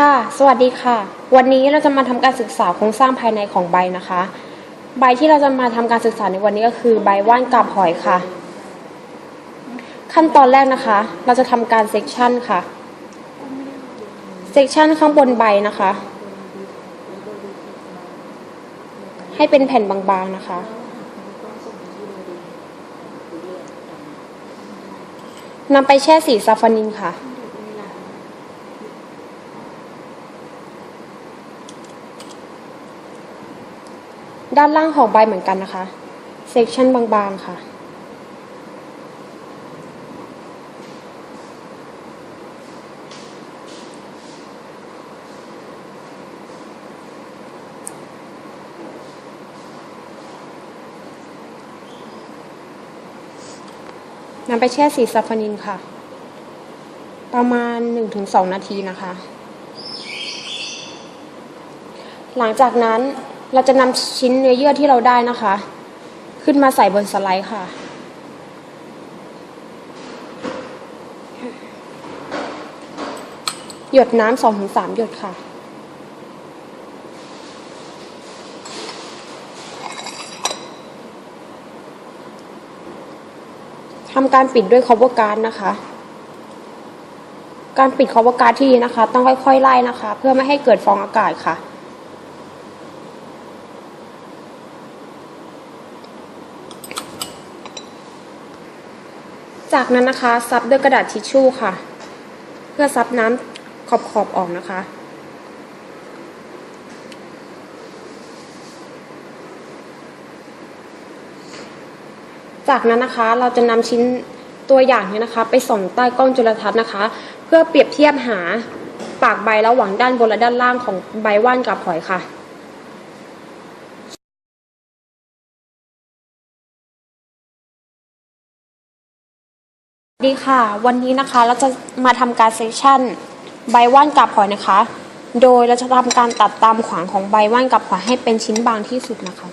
ค่ะ สวัสดีค่ะ วันนี้เราจะมาทำการศึกษาโครงสร้างภายในของใบนะคะ ใบที่เราจะมาทำการศึกษาในวันนี้ก็คือใบว่านกาบหอยค่ะ ขั้นตอนแรกนะคะ เราจะทำการเซกชันค่ะเซกชันข้างบนใบนะคะ ให้เป็นแผ่นบางๆนะคะ นำไปแช่สีซาฟานินค่ะ ด้านล่างของใบเหมือนกันนะคะ เซกชันบางๆค่ะ นำไปแช่สีซาฟานินค่ะ ประมาณ 1-2 นาทีนะคะ หลังจากนั้น เราจะนำชิ้นเนื้อเยื่อที่เราได้นะคะ ขึ้นมาใส่บนสไลด์ค่ะ หยดน้ำสองถึงสามหยดค่ะทำการปิดด้วย cover guard นะคะ การปิด cover guard ที่ดีนะคะ ต้องค่อยๆไล่นะคะ เพื่อไม่ให้เกิดฟองอากาศค่ะ จากนั้นนะคะซับด้วยกระดาษทิชชู่ค่ะ เพื่อซับน้ำขอบๆออกนะคะ จากนั้นนะคะเราจะนำชิ้นตัวอย่างเนี้นะคะ ไปส่องใต้กล้องจุลทรรศน์นะคะ เพื่อเปรียบเทียบหาปากใบระหว่างด้านบนและด้านล่างของใบว่านกับหอยค่ะ ดีค่ะ วันนี้นะคะเราจะมาทำการเซสชั่นใบว่านกับหอยนะคะ โดยเราจะทำการตัดตามขวางของใบว่านกับหอยให้เป็นชิ้นบางที่สุดนะคะ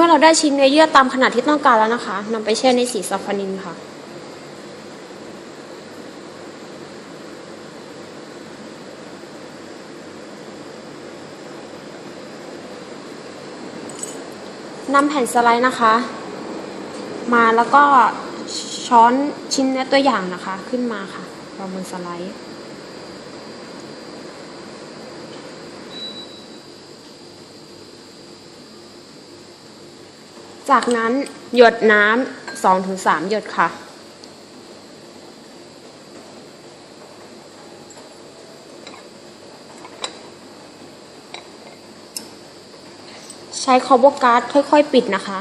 มื่อเราได้ชิ้นเนื้อเยื่อตามขนาดที่ต้องการแล้วนะคะนำไปแช่ในสีซาฟานินค่ะ นำแผ่นสไลด์นะคะ มาแล้วก็ช้อนชิ้นเนื้อตัวอย่างนะคะ ขึ้นมาค่ะวางบนสไลด์ จากนั้นหยดน้ำสองถึงสามหยดค่ะ ใช้คอร์บการ์ดค่อยๆ ปิดนะคะ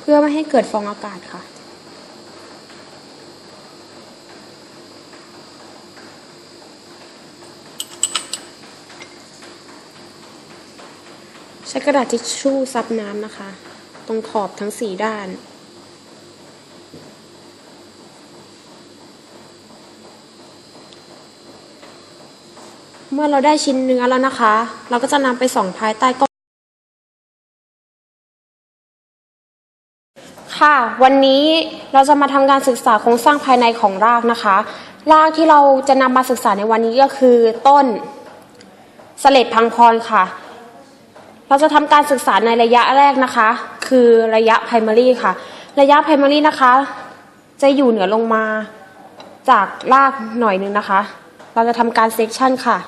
เพื่อไม่ให้เกิดฟองอากาศค่ะ ใช้กระดาษทิชชู่ซับน้ำนะคะ ตรงขอบทั้งสี่ด้าน เมื่อเราได้ชิ้นเนื้อแล้วนะคะ เราก็จะนำไปส่องภายใต้กล้องค่ะ วันนี้เราจะมาทำการศึกษาโครงสร้างภายในของรากนะคะ รากที่เราจะนำมาศึกษาในวันนี้ก็คือต้นสเลดพังพรค่ะ เราจะทำการศึกษาในระยะแรกนะคะ คือระยะ primary ค่ะ ระยะ primary นะคะ จะอยู่เหนือลงมาจากรากหน่อยนึงนะคะ เราจะทำการ section ค่ะ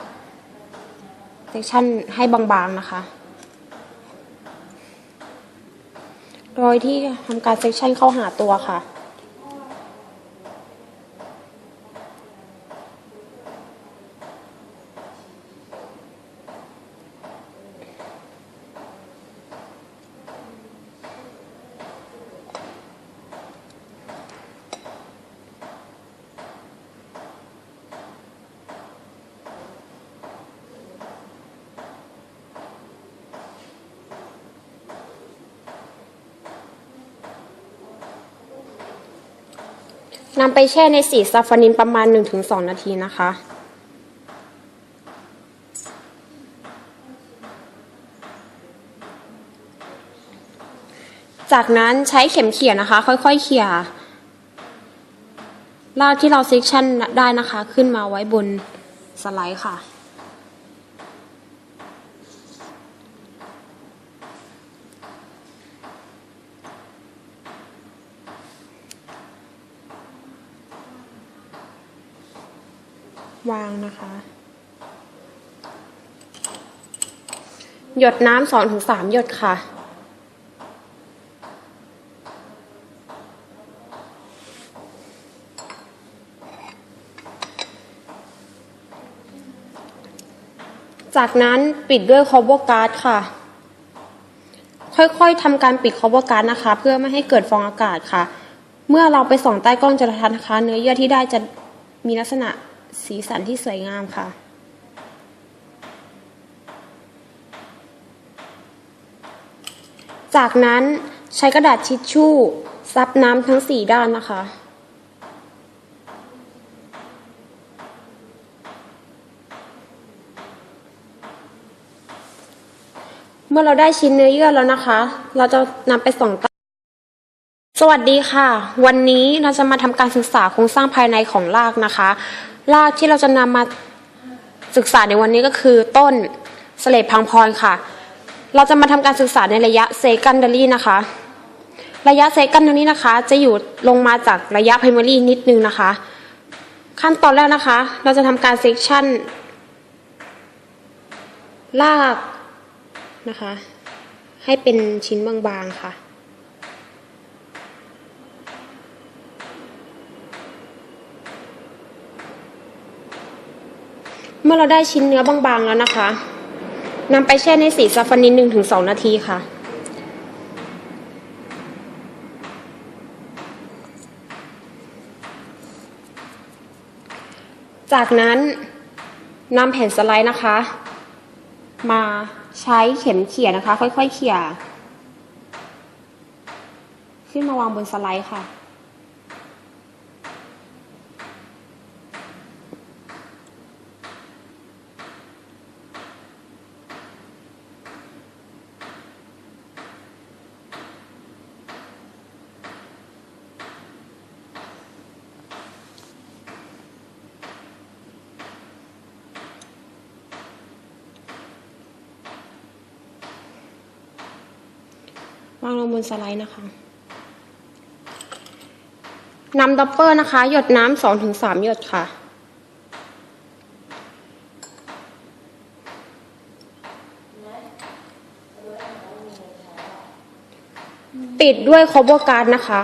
section ให้บางๆนะคะ โดยที่ทำการ section เข้าหาตัวค่ะ นำไปแช่ในสีซาฟานินประมาณ 1-2 นาทีนะคะ จากนั้นใช้เข็มเขี่ยนะคะ ค่อยๆเขี่ยลากที่เราเซ็กชันได้นะคะ ขึ้นมาไว้บนสไลด์ค่ะ วางนะคะ หยดน้ำสองถึงสามหยดค่ะ จากนั้นปิดด้วยคอเวอร์การ์ดค่ะ ค่อยๆทำการปิดคอเวอร์การ์ดนะคะ เพื่อไม่ให้เกิดฟองอากาศค่ะ เมื่อเราไปส่องใต้กล้องจุลทรรศน์นะคะ เนื้อเยื่อที่ได้จะมีลักษณะ สีสันที่สวยงามค่ะ จากนั้นใช้กระดาษทิชชู่ซับน้ำทั้งสี่ด้านนะคะ เมื่อเราได้ชิ้นเนื้อเยื่อแล้วนะคะ เราจะนำไปส่องต้สวัสดีค่ะ วันนี้เราจะมาทำการศึกษาโครงสร้างภายในของรากนะคะ รากที่เราจะนำมาศึกษาในวันนี้ก็คือต้นสเลดพังพรค่ะ เราจะมาทำการศึกษาในระยะเซกันดารีนะคะ ระยะเซกันดารีนะคะ จะอยู่ลงมาจากระยะไพรมารีนิดนึงนะคะ ขั้นตอนแรกนะคะ เราจะทำการเซกชันรากนะคะ ให้เป็นชิ้นบางๆค่ะ เมื่อเราได้ชิ้นเนื้อบางๆแล้วนะคะนำไปแช่ในสีซาฟานิน1-2นาทีค่ะ จากนั้นนำแผ่นสไลด์นะคะ มาใช้เข็มเขี่ยนะคะ ค่อยๆเขี่ย ขึ้นมาวางบนสไลด์ค่ะ ลงบนสไลด์นะคะนำด็อปเปอร์นะคะ หยดน้ำสองถึงสามหยดค่ะ ปิดด้วยคอเวอร์การ์ดนะคะ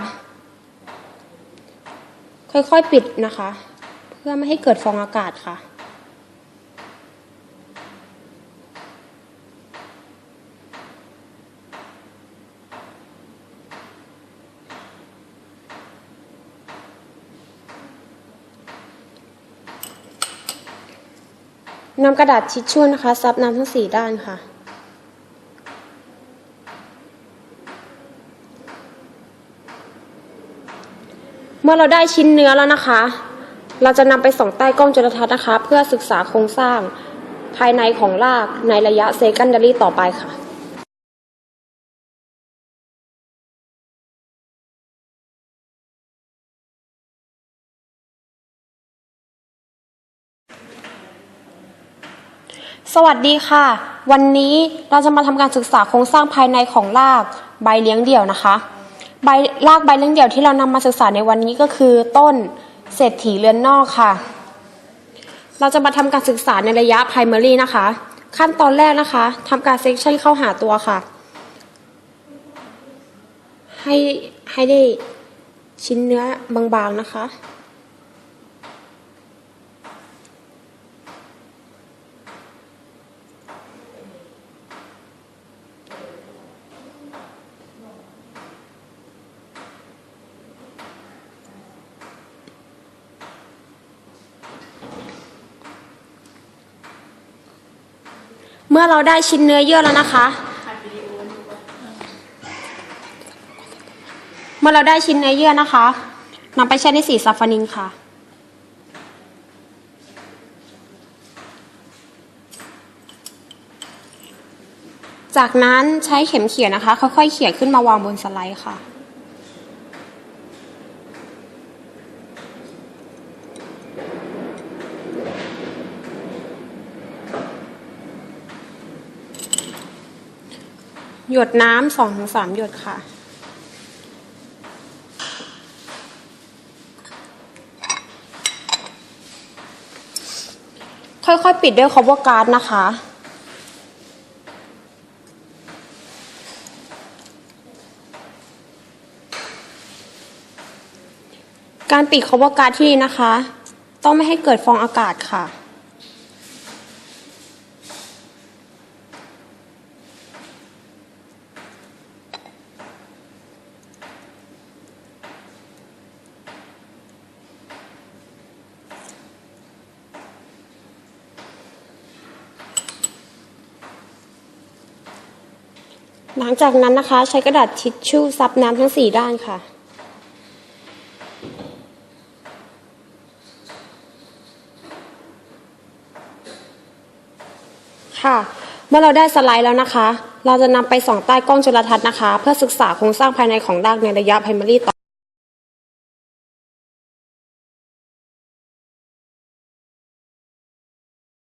ค่อยๆปิดนะคะ เพื่อไม่ให้เกิดฟองอากาศค่ะ นำกระดาษทิชชู่นะคะ ซับน้ำทั้งสี่ด้านค่ะ เมื่อเราได้ชิ้นเนื้อแล้วนะคะ เราจะนำไปส่องใต้กล้องจุลทรรศน์นะคะ เพื่อศึกษาโครงสร้างภายในของรากในระยะเซกันดารีต่อไปค่ะ สวัสดีค่ะ วันนี้เราจะมาทำการศึกษาโครงสร้างภายในของรากใบเลี้ยงเดี่ยวนะคะใบรากใบเลี้ยงเดี่ยวที่เรานำมาศึกษาในวันนี้ก็คือต้นเศรษฐีเรือนนอกค่ะ เราจะมาทำการศึกษาในระยะ primary นะคะ ขั้นตอนแรกนะคะทำการ section เข้าหาตัวค่ะ ให้ให้ได้ชิ้นเนื้อบางๆนะคะ เมื่อเราได้ชิ้นเนื้อเยื่อแล้วนะคะ เมื่อเราได้ชิ้นเนื้อเยื่อนะคะนำไปแช่ในสีซัฟฟานินค่ะจากนั้นใช้เข็มเขี่ยนะคะ ค่อยๆ เขี่ยขึ้นมาวางบนสไลด์ค่ะ หยดน้ำสองถึงสามหยดค่ะ ค่อยๆ ปิดด้วย cover guard นะคะ การปิด cover guard ที่นี่นะคะ ต้องไม่ให้เกิดฟองอากาศค่ะ หลังจากนั้นนะคะใช้กระดาษทิชชู่ซับน้ำทั้งสี่ด้านค่ะ ค่ะ เมื่อเราได้สไลด์แล้วนะคะ เราจะนำไปส่องใต้กล้องจุลทรรศน์นะคะ เพื่อศึกษาโครงสร้างภายในของรากในระยะ primary ต่อ